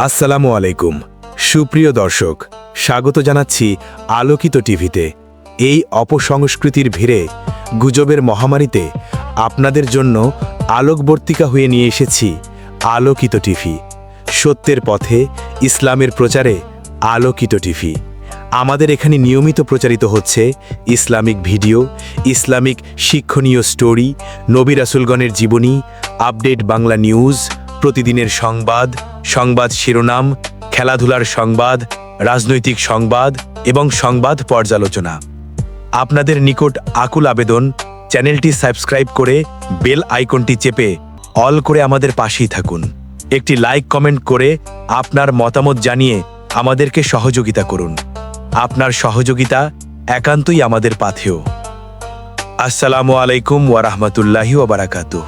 আসসালামু আলাইকুম। সুপ্রিয় দর্শক, স্বাগত জানাচ্ছি আলোকিত টিভিতে। এই অপসংস্কৃতির ভিড়ে, গুজবের মহামারীতে আপনাদের জন্য আলোকবর্তিকা হয়ে নিয়ে এসেছি আলোকিত টিভি। সত্যের পথে ইসলামের প্রচারে আলোকিত টিভি। আমাদের এখানে নিয়মিত প্রচারিত হচ্ছে ইসলামিক ভিডিও, ইসলামিক শিক্ষণীয় স্টোরি, নবী রাসুলগণের জীবনী, আপডেট বাংলা নিউজ, প্রতিদিনের সংবাদ সংবাদ শিরোনাম, খেলাধুলার সংবাদ, রাজনৈতিক সংবাদ এবং সংবাদ পর্যালোচনা। আপনাদের নিকট আকুল আবেদন, চ্যানেলটি সাবস্ক্রাইব করে বেল আইকনটি চেপে অল করে আমাদের পাশেই থাকুন। একটি লাইক কমেন্ট করে আপনার মতামত জানিয়ে আমাদেরকে সহযোগিতা করুন। আপনার সহযোগিতা একান্তই আমাদের পাথেয়। আসসালামু আলাইকুম ওয়ারাহমাতুল্লাহি ওবারাকাতুহ